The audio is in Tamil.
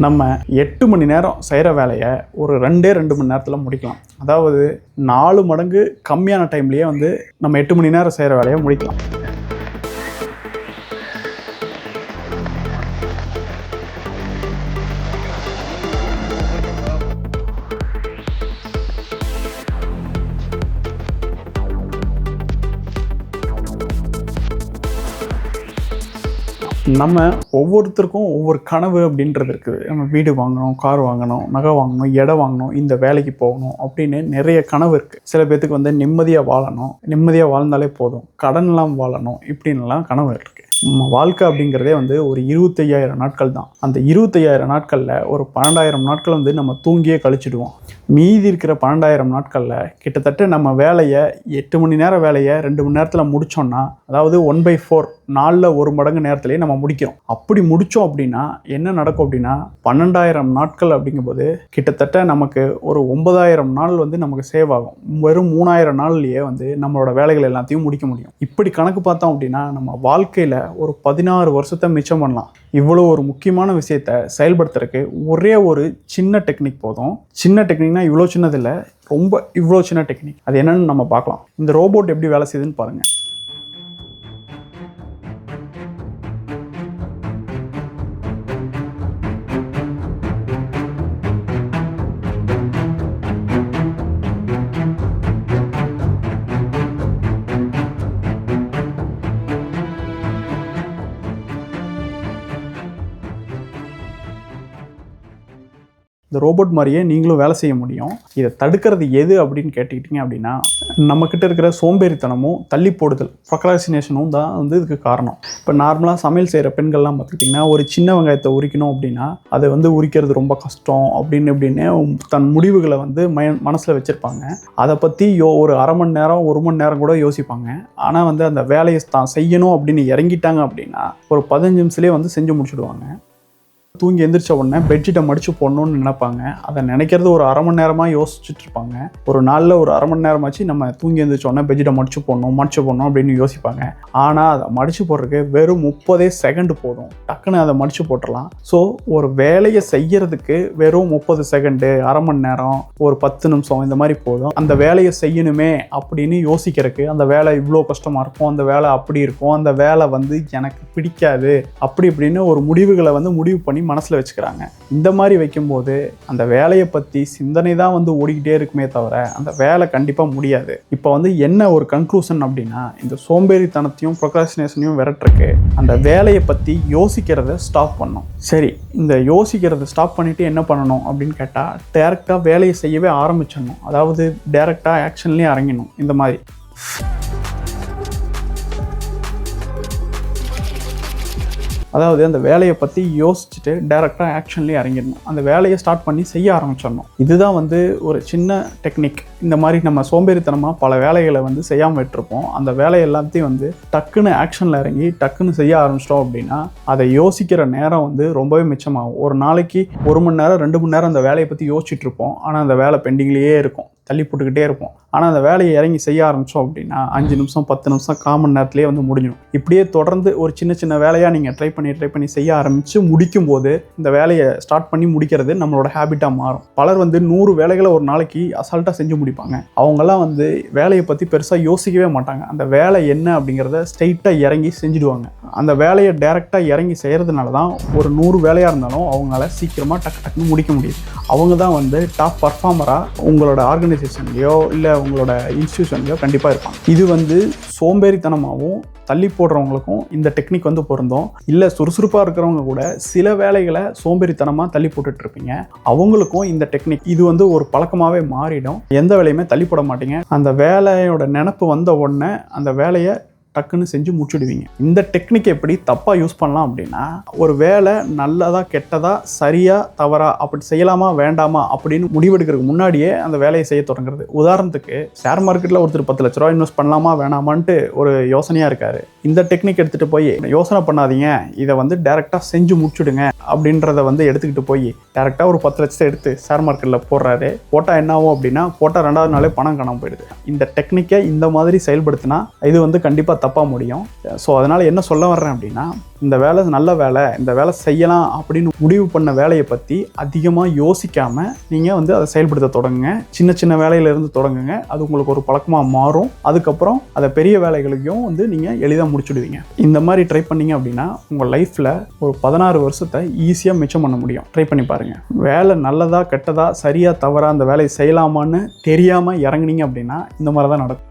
நம்ம எட்டு மணி நேரம் செய்கிற வேலையை ஒரு ரெண்டே ரெண்டு மணி நேரத்தில் முடிக்கலாம். அதாவது நாலு மடங்கு கம்மியான டைம்லேயே வந்து நம்ம எட்டு மணி நேரம் செய்கிற வேலையை முடிக்கலாம். நம்ம ஒவ்வொருத்தருக்கும் ஒவ்வொரு கனவு அப்படின்றது இருக்குது. நம்ம வீடு வாங்கணும் கார் வாங்கணும் நகை வாங்கணும் இடம் வாங்கணும் இந்த வேலைக்கு போகணும் அப்படின்னு நிறைய கனவு இருக்குது சில பேர்த்துக்கு வந்து நிம்மதியாக வாழணும் நிம்மதியாக வாழ்ந்தாலே போதும். கடன்லாம் வாழணும் இப்படின்லாம் கனவு இருக்குது நம்ம வாழ்க்கை அப்படிங்கிறதே வந்து ஒரு இருபத்தையாயிரம் நாட்கள் தான். அந்த இருபத்தையாயிரம் நாட்களில் ஒரு பன்னெண்டாயிரம் நாட்கள் வந்து நம்ம தூங்கியே கழிச்சிடுவோம். மீதி இருக்கிற பன்னெண்டாயிரம் நாட்களில் கிட்டத்தட்ட நம்ம வேலையை எட்டு மணி நேரம் வேலையை ரெண்டு மணி நேரத்தில் முடித்தோன்னா அதாவது ஒன் பை ஃபோர் நாளில் ஒரு மடங்கு நேரத்திலேயே நம்ம முடிக்கிறோம். அப்படி முடித்தோம் அப்படின்னா என்ன நடக்கும் அப்படின்னா பன்னெண்டாயிரம் நாட்கள் அப்படிங்கும்போது கிட்டத்தட்ட நமக்கு ஒரு ஒன்பதாயிரம் நாள் வந்து நமக்கு சேவ் ஆகும். வெறும் மூணாயிரம் நாள்லேயே வந்து நம்மளோட வேலைகள் எல்லாத்தையும் முடிக்க முடியும். இப்படி கணக்கு பார்த்தோம் அப்படின்னா நம்ம வாழ்க்கையில் ஒரு பதினாறு வருஷத்தை மிச்சம் பண்ணலாம். இவ்வளோ ஒரு முக்கியமான விஷயத்த செயல்படுத்துறதுக்கு ஒரே ஒரு சின்ன டெக்னிக் போதும். சின்ன டெக்னிக்னா இவ்வளோ சின்னதில்லை ரொம்ப இவ்வளோ சின்ன டெக்னிக் அது என்னன்னு நம்ம பார்க்கலாம். இந்த ரோபோட் எப்படி வேலை செய்யுதுன்னு பாருங்கள் இந்த ரோபோட் மாதிரியே நீங்களும் வேலை செய்ய முடியும். இதை தடுக்கிறது எது அப்படின்னு கேட்டுக்கிட்டீங்க அப்படின்னா நம்மக்கிட்ட இருக்கிற சோம்பேறித்தனமும் தள்ளி போடுதல் ப்ரொக்ராசினேஷனும் தான் வந்து இதுக்கு காரணம். இப்போ நார்மலாக சமையல் செய்கிற பெண்கள்லாம் பார்த்துக்கிட்டிங்கன்னா ஒரு சின்ன வெங்காயத்தை உரிக்கணும் அப்படின்னா அதை வந்து உரிக்கிறது ரொம்ப கஷ்டம் அப்படின்னு இப்படின்னு தன் முடிவுகளை வந்து மய மனசில் வச்சுருப்பாங்க. அதை பற்றி யோ ஒரு அரை மணி நேரம் ஒரு மணி நேரம் கூட யோசிப்பாங்க. ஆனால் வந்து அந்த வேலையை தான் செய்யணும் அப்படின்னு இறங்கிட்டாங்க அப்படின்னா ஒரு பதினஞ்சு நிமிஷத்துலேயே வந்து செஞ்சு முடிச்சுடுவாங்க. தூங்கி எந்திரிச்ச உடனே பெட்ஷீட்டை மடிச்சு போடணும்னு நினைப்பாங்க. அதை நினைக்கிறது ஒரு அரை மணி நேரமாக யோசிச்சுட்டு இருப்பாங்க. ஒரு நாளில் ஒரு அரை மணி நேரமாச்சு நம்ம தூங்கி எந்திரிச்ச உடனே பெட்ஷீட்டை மடிச்சு போடணும் மடிச்சு போடணும் அப்படின்னு யோசிப்பாங்க. ஆனால் அதை மடிச்சு போடுறதுக்கு வெறும் முப்பதே செகண்ட் போதும். டக்குன்னு அதை மடிச்சு போட்டுடலாம். ஸோ ஒரு வேலையை செய்யறதுக்கு வெறும் முப்பது செகண்டு அரை மணி நேரம் ஒரு பத்து நிமிஷம் இந்த மாதிரி போதும். அந்த வேலையை செய்யணுமே அப்படின்னு யோசிக்கிறதுக்கு அந்த வேலை இவ்வளோ கஷ்டமாக இருக்கும் அந்த வேலை அப்படி இருக்கும் அந்த வேலை வந்து எனக்கு பிடிக்காது அப்படி இப்படின்னு ஒரு முடிவுகளை வந்து முடிவு பண்ணி மனசில் வச்சுக்கிறாங்க. இந்த மாதிரி வைக்கும்போது அந்த வேலையை பற்றி சிந்தனை தான் வந்து ஓடிக்கிட்டே இருக்குமே தவிர அந்த வேலை கண்டிப்பாக முடியாது. இப்போ வந்து என்ன ஒரு கன்க்ளூஷன் அப்படின்னா இந்த சோம்பேறித்தனத்தையும் ப்ரொக்ராஸ்டினேஷனையும் விரட்டுறக்கு அந்த வேலையை பற்றி யோசிக்கிறத ஸ்டாப் பண்ணும். சரி இந்த யோசிக்கிறத ஸ்டாப் பண்ணிவிட்டு என்ன பண்ணணும் அப்படின்னு கேட்டால் டேரெக்டாக வேலையை செய்யவே ஆரம்பிச்சிடணும். அதாவது டேரெக்டாக ஆக்ஷன்லேயே இறங்கிடணும். இந்த மாதிரி. அதாவது அந்த வேலையை பற்றி யோசிச்சுட்டு டேரெக்டாக ஆக்ஷன்லேயே இறங்கிடணும். அந்த வேலையை ஸ்டார்ட் பண்ணி செய்ய ஆரம்பிச்சிடணும். இதுதான் வந்து ஒரு சின்ன டெக்னிக் இந்த மாதிரி நம்ம சோம்பேறித்தனமாக பல வேலைகளை வந்து செய்யாமல் விட்டுருப்போம். அந்த வேலை எல்லாத்தையும் வந்து டக்குன்னு ஆக்ஷனில் இறங்கி டக்குன்னு செய்ய ஆரம்பிச்சிட்டோம் அப்படின்னா அதை யோசிக்கிற நேரம் வந்து ரொம்பவே மிச்சமாகும். ஒரு நாளைக்கு ஒரு மணி நேரம் ரெண்டு மணி நேரம் அந்த வேலையை பற்றி யோசிச்சுட்டு இருப்போம். ஆனால் அந்த வேலை பெண்டிங்லேயே இருக்கும். தள்ளி போட்டுக்கிட்டே இருப்போம். ஆனால் அந்த வேலையை இறங்கி செய்ய ஆரம்பித்தோம் அப்படின்னா அஞ்சு நிமிஷம் பத்து நிமிஷம் காமன் நேரத்துலேயே வந்து முடிஞ்சிடும். இப்படியே தொடர்ந்து ஒரு சின்ன சின்ன வேலையாக நீங்கள் ட்ரை பண்ணி ட்ரை பண்ணி செய்ய ஆரம்பித்து முடிக்கும் போது இந்த வேலையை ஸ்டார்ட் பண்ணி முடிக்கிறது நம்மளோட ஹேபிட்டாக மாறும். பலர் வந்து நூறு வேலைகளை ஒரு நாளைக்கு அசால்ட்டாக செஞ்சு முடிப்பாங்க. அவங்கெல்லாம் வந்து வேலையை பற்றி பெருசாக யோசிக்கவே மாட்டாங்க. அந்த வேலை என்ன அப்படிங்கிறத ஸ்ட்ரைட்டாக இறங்கி செஞ்சுடுவாங்க. அந்த வேலையை டைரெக்டாக இறங்கி செய்கிறதுனால தான் ஒரு நூறு வேலையாக இருந்தாலும் அவங்களால சீக்கிரமாக டக்கு டக்குன்னு முடிக்க முடியுது. அவங்க தான் வந்து டாப் பர்ஃபார்மராக உங்களோட ஆர்கனைசேஷன்லேயோ இல்லை அவங்களோட இன்ஸ்டியூஷன்ல கண்டிப்பாக இருப்பாங்க. இது வந்து சோம்பேறித்தனமாகவும் தள்ளி போடுறவங்களுக்கும் இந்த டெக்னிக் வந்து பொருந்தும். இல்லை சுறுசுறுப்பாக இருக்கிறவங்க கூட சில வேலைகளை சோம்பேறித்தனமாக தள்ளி போட்டுட்டு இருப்பீங்க. அவங்களுக்கும் இந்த டெக்னிக் இது வந்து ஒரு பழக்கமாகவே மாறிடும். எந்த வேலையுமே தள்ளி போட மாட்டீங்க. அந்த வேலையோட நினப்பு வந்த உடனே அந்த வேலையை டக்குன்னு செஞ்சு முடிச்சுடுவீங்க. இந்த டெக்னிக் எப்படி தப்பாக யூஸ் பண்ணலாம் அப்படின்னா ஒரு வேலை நல்லதா கெட்டதா சரியா தவறா அப்படி செய்யலாமா வேண்டாமா அப்படின்னு முடிவெடுக்கிறதுக்கு முன்னாடியே அந்த வேலையை செய்ய தொடங்குறது. உதாரணத்துக்கு ஷேர் மார்க்கெட்டில் ஒருத்தர் பத்து லட்ச ரூபா இன்வெஸ்ட் பண்ணலாமா வேணாமான்ட்டு ஒரு யோசனையாக இருக்காரு. இந்த டெக்னிக் எடுத்துகிட்டு போய் யோசனை பண்ணாதீங்க இதை வந்து டேரெக்டாக செஞ்சு முடிச்சுடுங்க அப்படின்றத வந்து எடுத்துக்கிட்டு போய் டேரெக்டாக ஒரு பத்து லட்சத்தை எடுத்து ஷேர் மார்க்கெட்டில் போடுறாரு. போட்டால் என்ன ஆகும் அப்படின்னா போட்டால் ரெண்டாவது நாளே பணம் காணாமல் போயிடுது. இந்த டெக்னிக்கை இந்த மாதிரி செயல்படுத்தினா இது வந்து கண்டிப்பாக தப்பாக முடியும். ஸோ அதனால் என்ன சொல்ல வர்றேன் அப்படின்னா இந்த வேலை நல்ல வேலை இந்த வேலை செய்யலாம் அப்படின்னு முடிவு பண்ண வேலையை பற்றி அதிகமாக யோசிக்காமல் நீங்கள் வந்து அதை செயல்படுத்த தொடங்குங்க. சின்ன சின்ன வேலையிலேருந்து தொடங்குங்க. அது உங்களுக்கு ஒரு பழக்கமாக மாறும். அதுக்கப்புறம் அதை பெரிய வேலைகளுக்கும் வந்து நீங்கள் எளிதாக முடிச்சுடுவீங்க. இந்த மாதிரி ட்ரை பண்ணீங்க அப்படின்னா உங்கள் லைஃப்பில் ஒரு பதினாறு வருஷத்தை ஈஸியாக மிச்சம் பண்ண முடியும். ட்ரை பண்ணி பாருங்கள் வேலை நல்லதா கெட்டதா சரியாக தவறாக அந்த வேலையை செய்யலாமான்னு தெரியாமல் இறங்குனீங்க அப்படின்னா இந்த மாதிரி தான் நடக்கும்